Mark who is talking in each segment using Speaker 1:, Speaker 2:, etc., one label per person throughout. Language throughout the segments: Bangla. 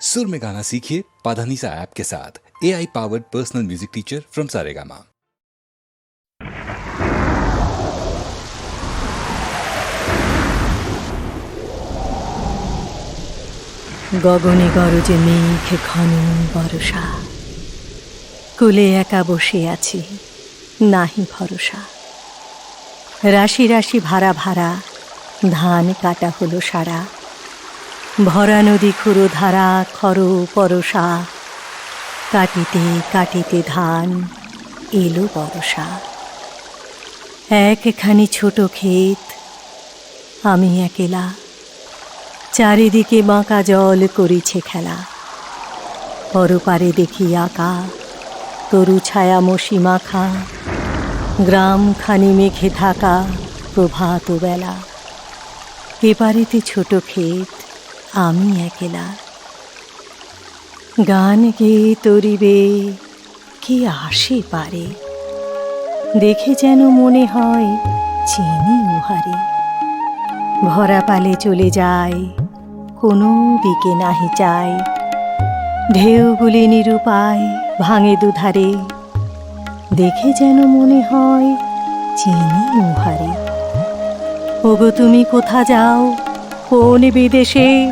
Speaker 1: सुर में गाना सीखिए पाधानीसा ऐप के साथ A I powered personal music teacher from Saregama
Speaker 2: গগনে গরজে মেঘ ঘন বরষা কুলে একা বসে আছি নাহি ভরসা রাশি রাশি ভাড়া ভাড়া ধান কাটা হলো সারা ভরা নদী খুঁড়ো ধারা, খর পরশা। কাটিতে কাটিতে ধান এলো বরষা। একখানি ছোট ক্ষেত, আমি একেলা। চারিদিকে বাঁকা জল করিছে খেলা। পরপারে দেখি আঁকা, তরু ছায়া মশি মাখা। গ্রাম খানি মেঘে ঢাকা প্রভাত বেলা এপারেতে ছোট ক্ষেত আমি একেলা। গান গেয়ে তরিবে, কে আসে পারে? দেখে যেন মনে হয় চিনি উহারে। ভরা পালে চলে যায়, কোনো দিকে নাহি চায় ঢেউগুলি নিরুপায় ভাঙে দুধারে। দেখে যেন মনে হয় চিনি উহারে। ওগো তুমি কোথা যাও? কোন বিদেশে?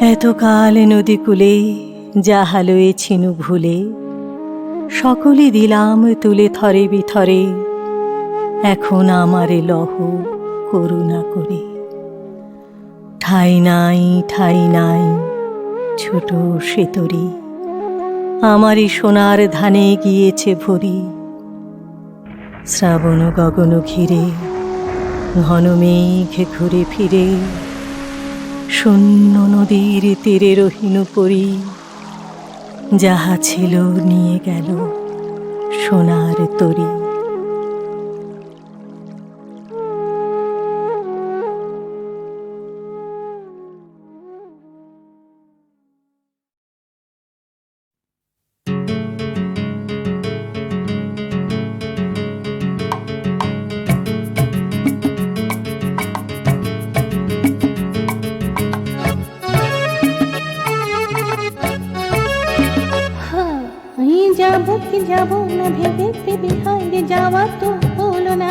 Speaker 2: এতকাল নদী কূলে, যাহা লয়েছিনু ভুলে, সকলে দিলাম তুলে থরে বিথরে, এখন আমারে লহ করুণা করে। ঠাই নাই ঠাই নাই, ছোট সেতরি আমারই সোনার ধানে গিয়েছে ভরি। শ্রাবণ গগন ঘিরে, ঘন মেঘ ঘুরে ফিরে শূন্য নদীর তীরে রহিন পরি। যাহা ছিল নিয়ে গেল সোনার তরী।
Speaker 3: যাব কি না ভেবে ভেবে হাইরে যাওয়া তো হলো না।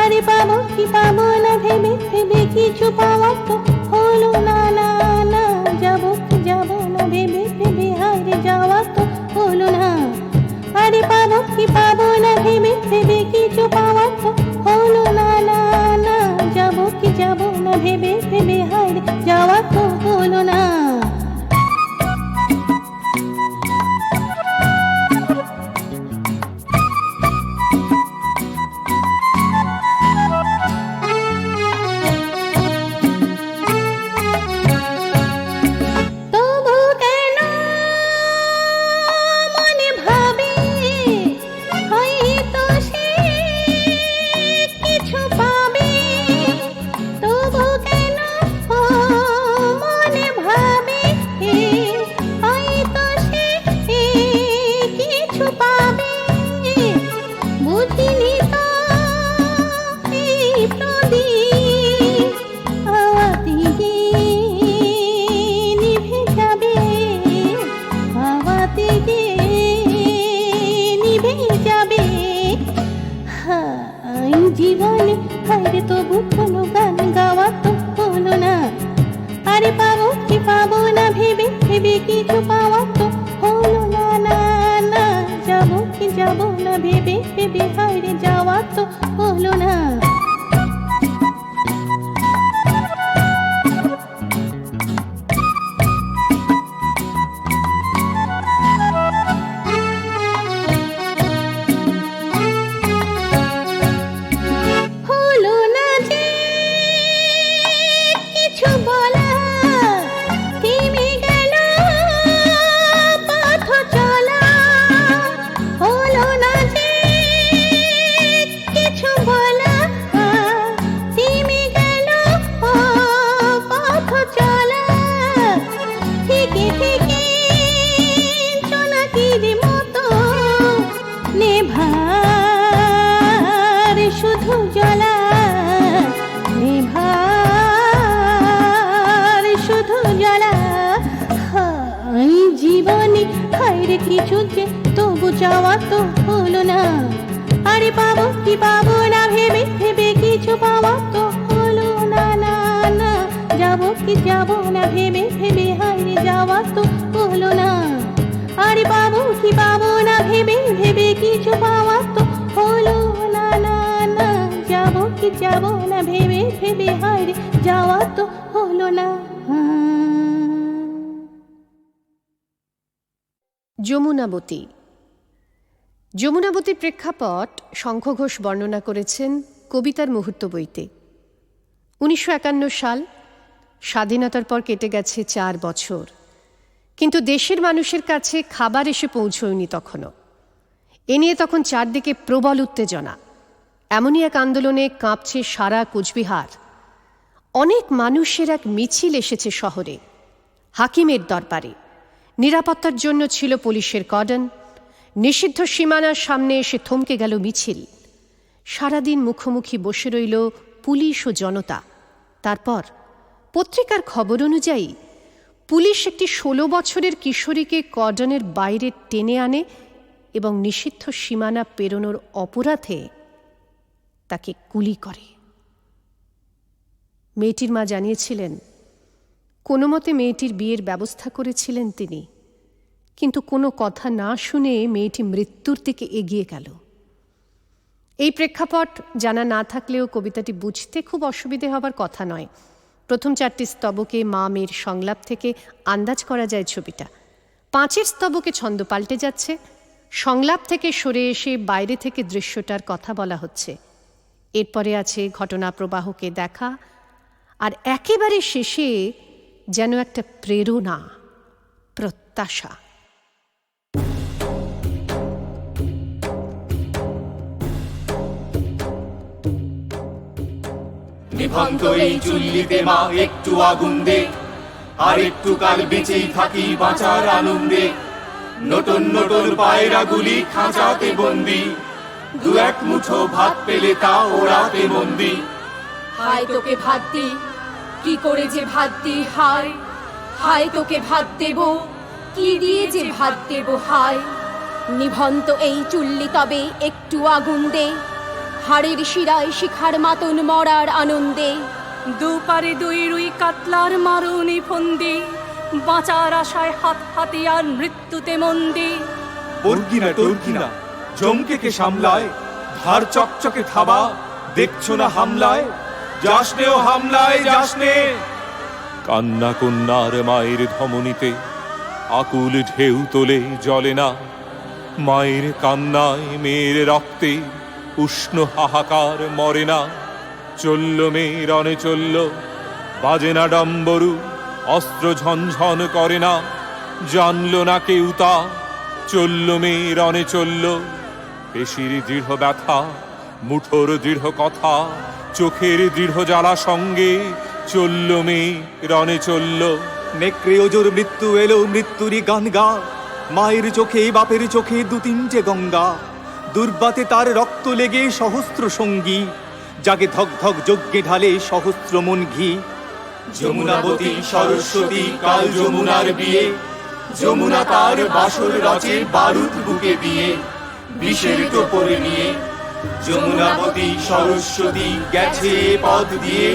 Speaker 3: আরে পাবো কি পাবো না ভেবে ভেবে কিছু পাওয়া তো হলো না না না। যাব কি যাব না ভেবে ভেবে হাইরে যাওয়া তো হলো না। আরে পাবো কি পাবো না ভেবে ভেবে কিছু হলো না কিছু যে তবু চাওয়া তো হলো না। আরে পাবো কি পাবো না ভেবে ভেবে কিছু পাওয়া তো হলো না না না। যাব কি যাব না ভেবে ভেবে হাইরে যাওয়া তো হলো না। আরে পাবো কি পাবো না ভেবে ভেবে কিছু পাওয়া তো হলো না না না। যাব কি যাব না ভেবে ভেবে হাইরে যাওয়া তো
Speaker 4: যমুনাবতী যমুনাবতীর প্রেক্ষাপট শঙ্খ ঘোষ বর্ণনা করেছেন কবিতার মুহূর্ত বইতে। উনিশশো একান্ন সাল, স্বাধীনতার পর কেটে গেছে চার বছর। কিন্তু দেশের মানুষের কাছে খাবার এসে পৌঁছয়নি তখনও। এ নিয়ে তখন চারদিকে প্রবল উত্তেজনা। এমনই এক আন্দোলনে কাঁপছে সারা কোচবিহার। অনেক মানুষের এক মিছিল এসেছে শহরে, হাকিমের দরবারে। নিরাপত্তার জন্য ছিল পুলিশের কর্ডন। নিষিদ্ধ সীমানার সামনে এসে থমকে গেল মিছিল। সারাদিন মুখোমুখি বসে রইল পুলিশ ও জনতা। তারপর পত্রিকার খবর অনুযায়ী পুলিশ একটি ষোলো বছরের কিশোরীকে কর্ডনের বাইরে টেনে আনে এবং নিষিদ্ধ সীমানা পেরোনোর অপরাধে তাকে গুলি করে। মেয়েটির মা জানিয়েছিলেন কোনো মতে মেয়েটির বিয়ের ব্যবস্থা করেছিলেন তিনি। কিন্তু কোনো কথা না শুনে মেয়েটি মৃত্যুর দিকে এগিয়ে গেল। এই প্রেক্ষাপট জানা না থাকলেও কবিতাটি বুঝতে খুব অসুবিধে হবার কথা নয়। প্রথম চারটি স্তবকে মা মেয়ের সংলাপ থেকে আন্দাজ করা যায় ছবিটা। পাঁচের স্তবকে ছন্দ পাল্টে যাচ্ছে। সংলাপ থেকে সরে এসে বাইরে থেকে দৃশ্যটার কথা বলা হচ্ছে। এরপরে আছে ঘটনা প্রবাহকে দেখা। আর একেবারে শেষে যেন একটা প্রেরণা প্রত্যাশা।
Speaker 5: নিভন্ত এই চুল্লিতে মা একটু আগুন দে। আর একটু কাল বেঁচেই থাকি বাঁচার আনন্দে। নতুন নতুন পায়রা গুলি খাঁচাতে বন্দি। দু এক মুঠো ভাত পেলে তা ওড়াতে বন্দি
Speaker 6: হায় তোকে ভাত দি কি করে যে ভাত দি হায়? হায় তোকে ভাত দেব কি দিয়ে যে ভাত দেব হায়? নিভন্ত এই চুল্লি তবে একটু আগুন দে। হাড়ের শিরায় শিখার মাতন মরার আনন্দে।
Speaker 7: দুপারে দুই রুই কাতলার মারুনি ফন্দি। বাঁচার আশায় হাত হাতিয়ার মৃত্যুতে মন্দি।
Speaker 5: বর্গিনা টর্গিনা জমকে কে সামলায় ধার চকচকে থাবা দেখছ না হামলায়? যাসনে হামলায় যাসনে। কান্না কন্যার মায়ের ধমনীতে আকুল ঢেউ তোলে জলে না। মায়ের কান্নায় মেয়ের রক্তে উষ্ণ হাহাকার মরে না। চলল মেয়ে রণে চলল, বাজে না ডম্বরু, অস্ত্র ঝনঝন করে না। জানলো না কেউ তা, চলল মেয়ে রণে চলল। পেশির দৃঢ় ব্যথা, মুঠোর দৃঢ় কথা চোখের দৃঢ় জ্বালা সঙ্গে চলল মেয়ে, রণে চলল।
Speaker 8: নেক্রেয়জোর মৃত্যু এলো, মৃত্যুরই গান গা। মায়ের চোখে, বাপের চোখে দু তিনটে গঙ্গা। দুর্বাতে তার রক্ত লেগে সহস্র সঙ্গী। যাকে ধক ধক যজ্ঞে ঢালে সহস্র মন ঘি।
Speaker 5: যমুনাবতী সরস্বতী, কাল যমুনার বিয়ে। যমুনা তার বাসর রচে বারুদ বুকে দিয়ে। টোপরে নিয়ে যমুনাবতী সরস্বতী গেছে পথ দিয়ে,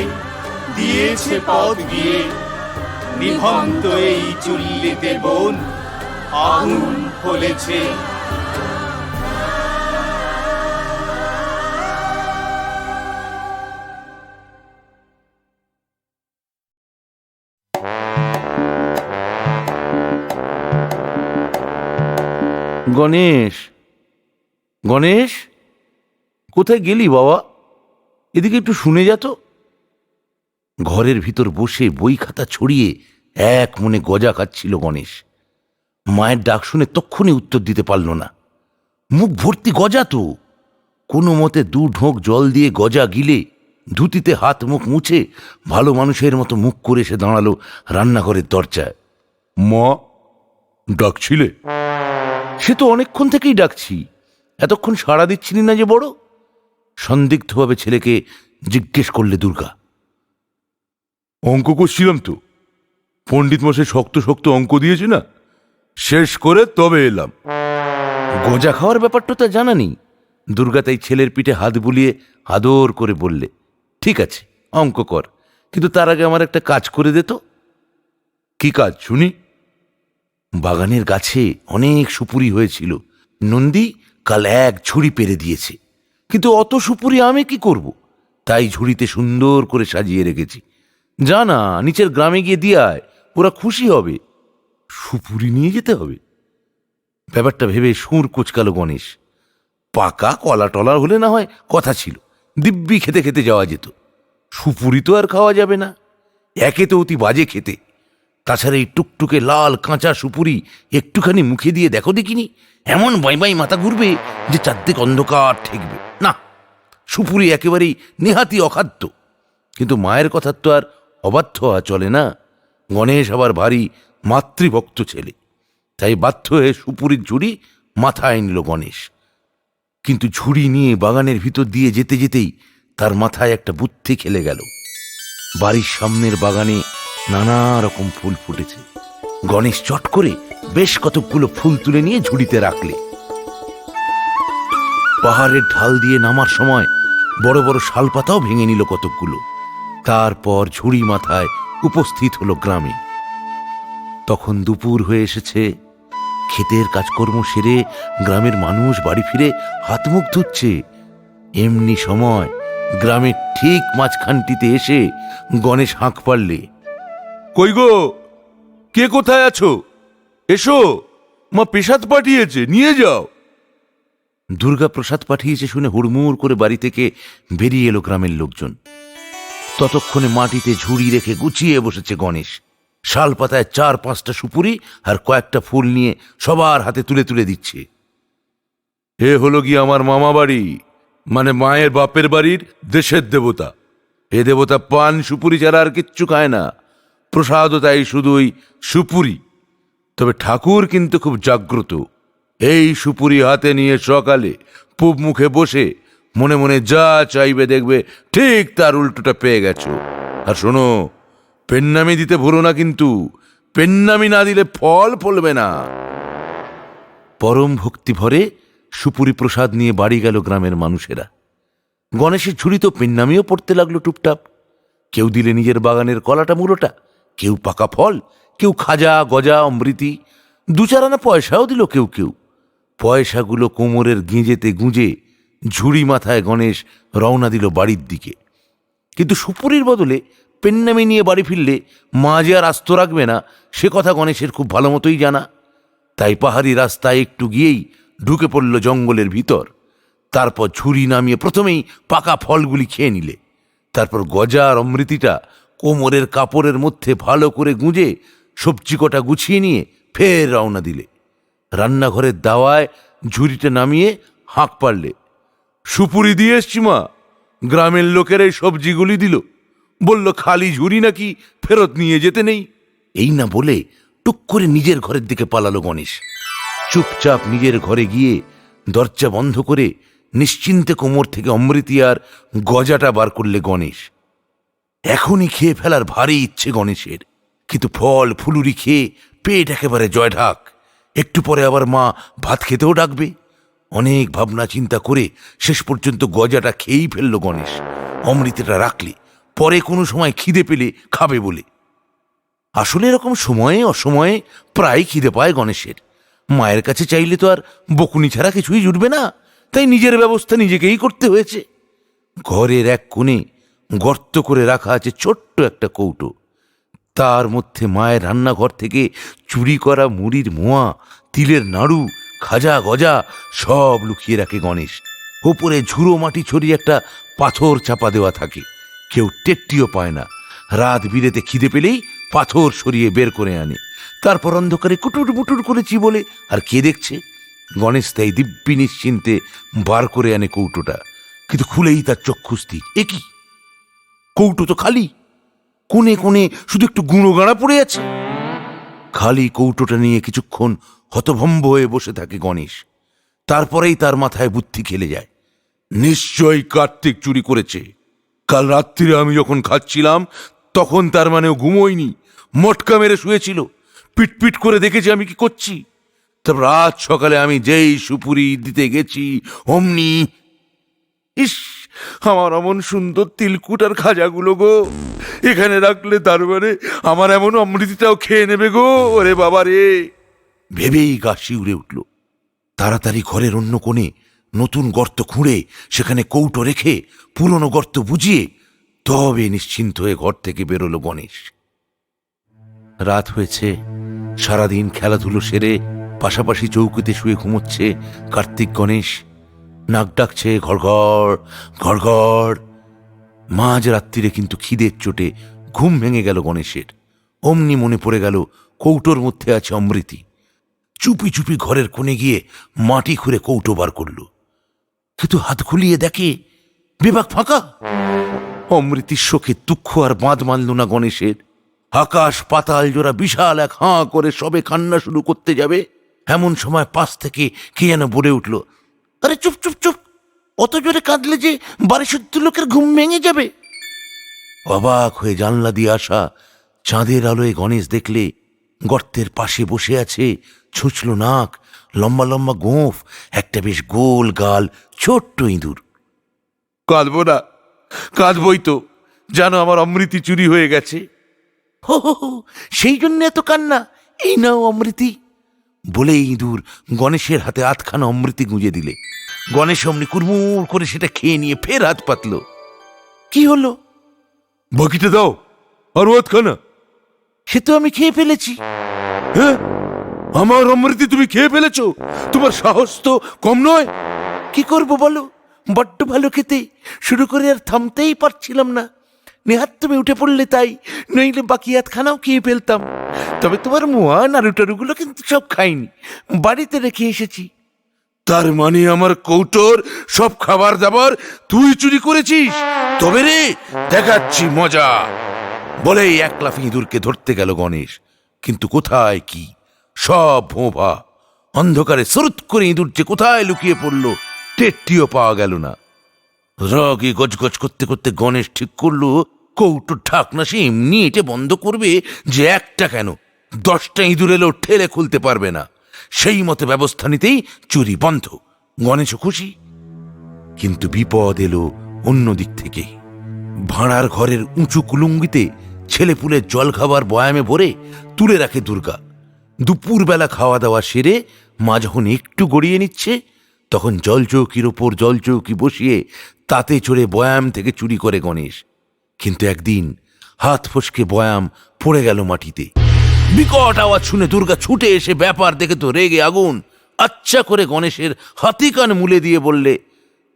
Speaker 5: দিয়েছে পথ দিয়ে। নিভন্ত এই চুল্লিতে বোন আগুন ফলেছে।
Speaker 9: গণেশ গণেশ? কোথায় গেলি বাবা? এদিকে একটু শুনে যা তো। ঘরের ভিতর বসে বই খাতা ছড়িয়ে এক মনে গজা খাচ্ছিল গণেশ। মায়ের ডাক শুনে তক্ষণই উত্তর দিতে পারল না। মুখ ভর্তি গজা তো। কোনো মতে দু ঢোক জল দিয়ে গজা গিলে ধুতিতে হাত মুখ মুছে ভালো মানুষের মতো মুখ করে সে দাঁড়াল রান্নাঘরের দরজায়। মা, ডাকছিলে? সে তো অনেকক্ষণ থেকেই ডাকছি। এতক্ষণ সাড়া দিচ্ছিলি না যে বড়? সন্দিগ্ধভাবে ছেলেকে জিজ্ঞেস করলে দুর্গা। অঙ্ক করছিলাম তো। পণ্ডিত মশাই শক্ত শক্ত অঙ্ক দিয়েছে না? শেষ করে তবে এলাম। গজা খাওয়ার ব্যাপারটা তো জানা নেই। দুর্গা তাই ছেলের পিঠে হাত বুলিয়ে আদর করে বললে ঠিক আছে অঙ্ক কর। কিন্তু তার আগে আমার একটা কাজ করে দে তো। কি কাজ শুনি? বাগানের গাছে অনেক সুপুরি হয়েছিল। নন্দী কাল এক ঝুড়ি পেরে দিয়েছে। কিন্তু অত সুপুরি আমি কি করব? তাই ঝুড়িতে সুন্দর করে সাজিয়ে রেখেছি। জানা নিচের গ্রামে গিয়ে দিয়ে ওরা খুশি হবে। সুপুরি নিয়ে যেতে হবে। ব্যাপারটা ভেবে সুর কুচকালো গণেশ। পাকা কলা টলার হলে না হয় কথা ছিল, দিব্যি খেতে খেতে যাওয়া যেত। সুপুরি তো আর খাওয়া যাবে না। একে তো অতি বাজে খেতে। তাছাড়া এই টুকটুকে লাল কাঁচা সুপুরি একটুখানি মুখে দিয়ে দেখো দেখিনি? এমন বাই বাই মাথা ঘুরবে যে চারদিক অন্ধকার ঠেকবে। না সুপুরি একেবারেই নেহাতি অখাদ্য। কিন্তু মায়ের কথা তো আর অবাধ্য হওয়া চলে না। গণেশ আবার ভারী মাতৃভক্ত ছেলে। তাই বাধ্য হয়ে সুপুরির ঝুড়ি মাথায় নিল গণেশ। কিন্তু ঝুড়ি নিয়ে বাগানের ভিতর দিয়ে যেতে যেতেই তার মাথায় একটা বুদ্ধি খেলে গেল। বাড়ির সামনের বাগানে নানা রকম ফুল ফুটেছে। গণেশ চট করে বেশ কতকগুলো ফুল তুলে নিয়ে ঝুড়িতে রাখলে। পাহাড়ের ঢাল দিয়ে নামার সময় বড় বড় শালপাতাও ভেঙে নিল কতকগুলো। তারপর ঝুড়ি মাথায় উপস্থিত হলো গ্রামে। তখন দুপুর হয়ে এসেছে। ক্ষেতের কাজকর্ম সেরে গ্রামের মানুষ বাড়ি ফিরে হাত মুখ ধুচ্ছে। এমনি সময় গ্রামের ঠিক মাঝখানটিতে এসে গণেশ হাঁক পারলে কই গো, কে কোথায় আছো? এসো, মা পেশাদ পাঠিয়েছে, নিয়ে যাও। দুর্গা প্রসাদ পাঠিয়েছে শুনে হুড়মুড় করে বাড়ি থেকে বেরিয়ে এলো গ্রামের লোকজন। ততক্ষণে মাটিতে ঝুড়ি রেখে গুছিয়ে বসেছে গণেশ। শাল পাতায় চার পাঁচটা সুপুরি আর কয়েকটা ফুল নিয়ে সবার হাতে তুলে তুলে দিচ্ছে। এ হলো গিয়ে আমার মামা বাড়ি মানে মায়ের বাপের বাড়ির দেশের দেবতা। এ দেবতা পান সুপুরি ছাড়া আর কিচ্ছু খায় না। প্রসাদও তাই শুধুই সুপুরি। তবে ঠাকুর কিন্তু খুব জাগ্রত। এই সুপুরি হাতে নিয়ে সকালে পূব মুখে বসে মনে মনে যা চাইবে দেখবে ঠিক তার উল্টোটা পেয়ে গেছো। আর শোনো, পেন্নামি দিতে ভুলো না কিন্তু, পেন্নামি না দিলে ফল ফলবে না। পরম ভক্তি ভরে সুপুরি প্রসাদ নিয়ে বাড়ি গেল গ্রামের মানুষেরা। গণেশের ঝুড়ি তো পেন্নামিও পড়তে লাগল টুপটাপ। কেউ দিলে নিজের বাগানের কলাটা মূলোটা, কেউ পাকা ফল, কেউ খাজা গজা অমৃতি, দু চার আনা পয়সাও দিল কেউ কেউ। পয়সাগুলো কোমরের গেঁজেতে গুঁজে ঝুড়ি মাথায় গণেশ রওনা দিল বাড়ির দিকে। কিন্তু সুপুরির বদলে পেন্নামি নিয়ে বাড়ি ফিরলে মা যে আর আস্ত রাখবে না, সে কথা গণেশের খুব ভালো মতোই জানা। তাই পাহাড়ি রাস্তায় একটু গিয়েই ঢুকে পড়ল জঙ্গলের ভিতর। তারপর ঝুড়ি নামিয়ে প্রথমেই পাকা ফলগুলি খেয়ে নিলে। তারপর গজা আর অমৃতিটা কোমরের কাপড়ের মধ্যে ভালো করে গুঁজে সবজি কটা গুছিয়ে নিয়ে ফের রওনা দিলে। রান্নাঘরের দাওয়ায় ঝুড়িটা নামিয়ে হাঁক পারলে সুপুরি দিয়ে এসছি মা। গ্রামের লোকের এই সবজিগুলি দিল। বলল, খালি ঝুড়ি নাকি ফেরত নিয়ে যেতে নেই? এই না বলে টুক করে নিজের ঘরের দিকে পালালো গণেশ। চুপচাপ নিজের ঘরে গিয়ে দরজা বন্ধ করে নিশ্চিন্তে কোমর থেকে অমৃতি আর গজাটা বার করলে গণেশ। এখনই খেয়ে ফেলার ভারী ইচ্ছে গণেশের। কিন্তু ফল, ফুলুরি খেয়ে পেট একেবারে জয় ঢাক একটু পরে আবার মা ভাত খেতেও ডাকবে। অনেক ভাবনা চিন্তা করে শেষ পর্যন্ত গজাটা খেয়েই ফেলল গণেশ। অমৃতটা রাখলে, পরে কোনো সময় খিদে পেলে খাবে বলে। আসলে এরকম সময়ে অসময়ে প্রায় খিদে পায় গণেশের। মায়ের কাছে চাইলে তো আর বকুনি ছাড়া কিছুই জুটবে না, তাই নিজের ব্যবস্থা নিজেকেই করতে হয়েছে। ঘরের এক কোণে গর্ত করে রাখা আছে ছোট্ট একটা কৌটো। তার মধ্যে মায়ের রান্নাঘর থেকে চুরি করা মুড়ির মোয়া, তিলের নাড়ু, খাজা গজা সব লুকিয়ে রাখে গণেশ। ওপরে ঝুড়ো মাটি ছড়িয়ে একটা পাথর চাপা দেওয়া থাকে। কেউ টেকটিও পায় না। রাত বিরেতে খিদে পেলেই পাথর সরিয়ে বের করে আনে। তারপর অন্ধকারে কুটুর মুটুর করেছি বলে আর কে দেখছে? গণেশ তাই দিব্যি নিশ্চিন্তে বার করে আনে কৌটোটা। কিন্তু খুলেই তার চক্ষু স্থির। এ কি? কৌটো তো খালি। কোণে কোণে শুধু একটু গুঁড়ো গাঁড়া পড়ে আছে। খালি কৌটোটা নিয়ে কিছুক্ষণ হতভম্ব হয়ে বসে থাকে গণেশ। তারপরেই তার মাথায় বুদ্ধি খেলে যায়। নিশ্চয়ই কার্তিক চুরি করেছে। কাল রাত্রিরে আমি যখন খাচ্ছিলাম, তখন তার মানে ঘুমোয়নি, মটকা মেরে শুয়েছিল, পিটপিট করে দেখেছি আমি কি করছি। তারপর রাত সকালে আমি যেই সুপুরি দিতে গেছি, অমনি ইস! আমার অমন সুন্দর তিলকুট আর খাজাগুলো গো। এখানে রাখলে তার মানে আমার এমন অমৃতিটাও খেয়ে নেবে গো। ওরে বাবা রে। ভেবেই গা শিউরে উঠল। তাড়াতাড়ি ঘরের অন্য কোণে নতুন গর্ত খুঁড়ে সেখানে কৌটো রেখে পুরনো গর্ত বুঝিয়ে তবে নিশ্চিন্ত হয়ে ঘর থেকে বেরোলো গণেশ। রাত হয়েছে। সারাদিন খেলাধুলো সেরে পাশাপাশি চৌকিতে শুয়ে ঘুমোচ্ছে কার্তিক গণেশ। নাক ডাকছে, ঘড়ঘড় ঘড়ঘড়। মাঝ রাত্রিরে কিন্তু খিদের চোটে ঘুম ভেঙে গেল গণেশের। অমনি মনে পড়ে গেল কৌটোর মধ্যে আছে অমৃতি। চুপি চুপি ঘরের কোণে গিয়ে মাটি খুঁড়ে কৌটো বার করল। কিন্তু হাত খুলিয়ে দেখে বিভাগ ফাঁকা। অমৃতির শোকে দুঃখ আর বাঁধ মানল না গণেশের। আকাশ পাতাল জোড়া বিশাল এক হাঁ করে সবে কান্না শুরু করতে যাবে। এমন সময় পাশ থেকে কে যেন বলে উঠল আরে চুপ চুপ চুপ। অত জোরে কাঁদলে যে বাড়ি সত্যি লোকের ঘুম ভেঙে যাবে। অবাক হয়ে জানলা দিয়ে আসা চাঁদের আলোয় গণেশ দেখলে গর্তের পাশে বসে আছে ছুঁচলো নাক লম্বা লম্বা গোঁফ একটা বেশ গোল গাল ছোট্ট ইঁদুর। কাঁদবো না কাঁদবই তো। জানো আমার অমৃতি চুরি হয়ে গেছে। হো হো, সেই জন্য এত কান্না। এই নাও অমৃতি। বলে ইঁদুর গণেশের হাতে আধখানা অমৃতি গুঁজে দিলে। গণেশ অমনি কুড়মুড় করে সেটা খেয়ে নিয়ে ফের হাত পাতল। কি হলো? বাকিটা দাও আর আধখানা। সে তো আমি খেয়ে ফেলেছি। হ্যাঁ আমার অমৃতি তুমি খেয়ে ফেলেছো? তোমার সাহস তো কম নয়। কি করব বলো? বড্ড ভালো খেতে। শুরু করে আর থামতেই পারছিলাম না। নেহাত তুমি উঠে পড়লে তাই। নইলে বাকি খানাও খেয়ে ফেলতাম। তবে তোমার মোয়া নাড়ু টাড়ুগুলো কিন্তু সব খাইনি। বাড়িতে রেখে এসেছি। তার মানে আমার কৌটোর সব খাবার দাবার তুই চুরি করেছিস? তবে রে, দেখাচ্ছি মজা। বলেই এক লাফি ইঁদুরকে ধরতে গেল গণেশ। কিন্তু কোথায় কি? সব ভোঁভা। অন্ধকারে সরুত করে ইঁদুর যে কোথায় লুকিয়ে পড়ল, টেটটিও পাওয়া গেল না। রগে গজগজ করতে করতে গণেশ ঠিক করল কৌটো ঢাকনা সে এমনি এটে বন্ধ করবে যে একটা কেন? দশটা ইঁদুর এলেও ঠেলে খুলতে পারবে না। সেই মতো ব্যবস্থা নিতেই চুরি বন্ধ। গণেশও খুশি। কিন্তু বিপদ এলো অন্য দিক থেকে ভাঁড়ার ঘরের উঁচু কুলুঙ্গিতে ছেলেপুলের জল খাবার বয়ামে ভরে তুলে রাখে দুর্গা। দুপুরবেলা খাওয়া দাওয়া সেরে মা যখন একটু গড়িয়ে নিচ্ছে তখন জলচৌকির ওপর জলচৌকি বসিয়ে তাতে চড়ে বয়াম থেকে চুরি করে গণেশ। কিন্তু একদিন হাত ফসকে বয়াম পড়ে গেল মাটিতে। বিকট আওয়াজ শুনে দুর্গা ছুটে এসে ব্যাপার দেখে তো রেগে আগুন। আচ্ছা করে গণেশের হাতি কান মুলে দিয়ে বললে,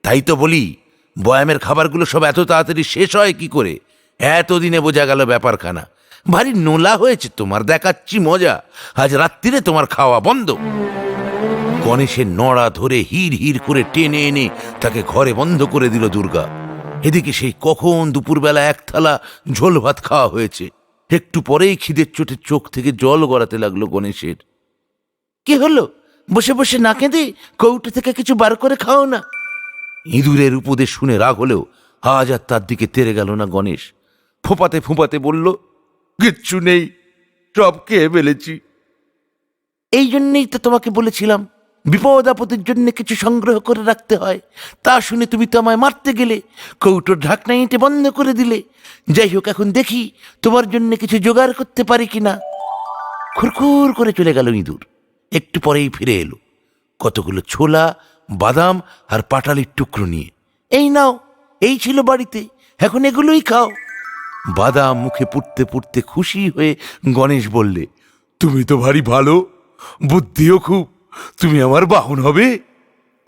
Speaker 9: তাই তো বলি, বয়ামের খাবারগুলো সব এত তাড়াতাড়ি শেষ হয় কি করে? এতদিনে বোঝা গেল ব্যাপারখানা। ভারী নোলা হয়েছে তোমার, দেখাচ্ছি মজা। আজ রাত্রিরে তোমার খাওয়া বন্ধ। গণেশের নড়া ধরে হির হির করে টেনে এনে তাকে ঘরে বন্ধ করে দিল দুর্গা। এদিকে সেই কখন দুপুরবেলা এক থালা ঝোল ভাত খাওয়া হয়েছে। একটু পরেই খিদের চোটে চোখ থেকে জল গড়াতে লাগল গণেশের। কি হলো? বসে বসে না কেঁদে কৌটো থেকে কিছু বার করে খাও না? ইঁদুরের উপদেশ শুনে রাগ হলেও আজ আর তার দিকে তেরে গেল না গণেশ। ফোঁপাতে ফোঁপাতে বলল, কিচ্ছু নেই, সব খেয়ে ফেলেছি। এই জন্যেই তো তোমাকে বলেছিলাম বিপদ আপদের জন্য কিছু সংগ্রহ করে রাখতে হয়। তা শুনে তুমি তো আমায় মারতে গেলে, কৌটোর ঢাকনা ইঁটে বন্ধ করে দিলে। যাই হোক, এখন দেখি তোমার জন্য কিছু জোগাড় করতে পারি কি না খুরখুর করে চলে গেল ইঁদুর। একটু পরেই ফিরে এলো। কতগুলো ছোলা, বাদাম আর পাটালির টুকরো নিয়ে। এই নাও, এই ছিল বাড়িতে, এখন এগুলোই খাও। বাদাম মুখে পুড়তে পুড়তে খুশি হয়ে গণেশ বললে, তুমি তো ভারী ভালো, বুদ্ধিও খুব। তুমি আমার বাহন হবে।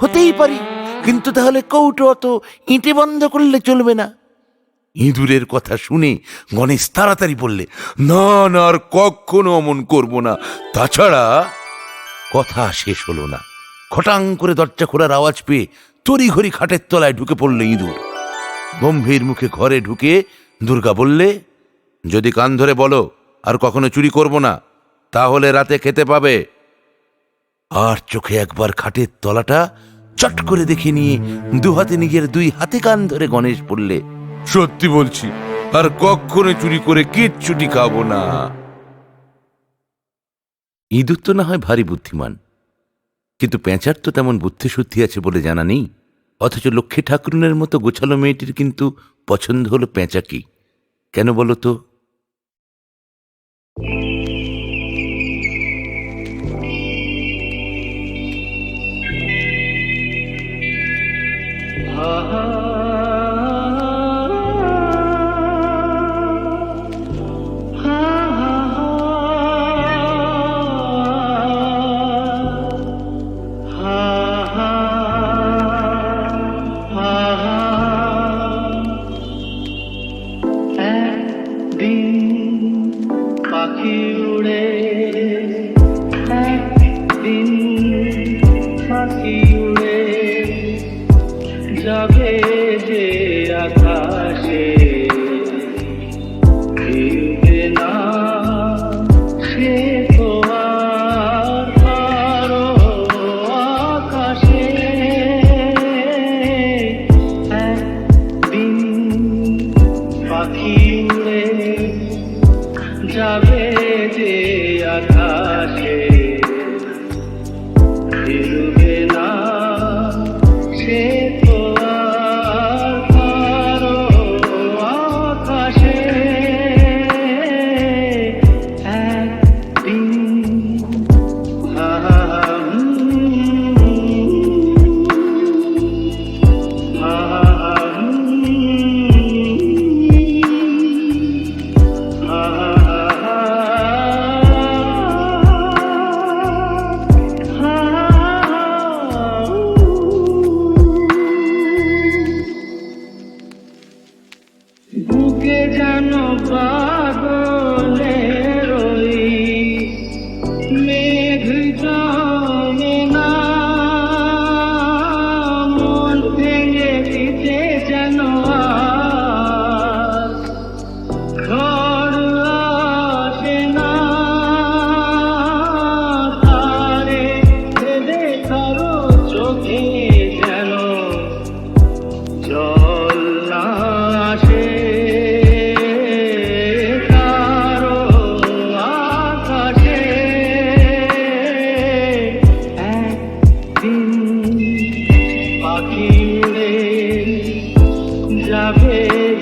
Speaker 9: হতেই পারি কিন্তু তাহলে কৌটো অত ইঁটে বন্ধ করলে চলবে না। ইঁদুরের কথা শুনে গণেশ তাড়াতাড়ি বললে না না আর কখনো অমন করব না। তাছাড়া কথা শেষ হলো না। খটাং করে দরজা খোলার আওয়াজ পেয়ে তড়িঘড়ি খাটের তলায় ঢুকে পড়ল ইঁদুর। গম্ভীর মুখে ঘরে ঢুকে দুর্গা বললে যদি কান ধরে বলো আর কখনো চুরি করব না তাহলে রাতে খেতে পাবে। আর চোখে একবার খাটের তলাটা চট করে দেখে নিয়ে দু হাতে নিজের দুই হাতে কান ধরে গণেশ বললে, সত্যি বলছি, আর কখনো চুরি করে কিচ্ছুটি খাব না। ইঁদুর তো না হয় ভারী বুদ্ধিমান, কিন্তু পেঁচার তো তেমন বুদ্ধি শুদ্ধি আছে বলে জানা নেই, অথচ লক্ষ্মী ঠাকুরনের মতো গোছালো মেয়েটির কিন্তু পছন্দ হলো পেঁচাকি কেন বলো তো?
Speaker 10: যে আকাশে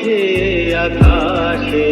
Speaker 10: যে আকাশে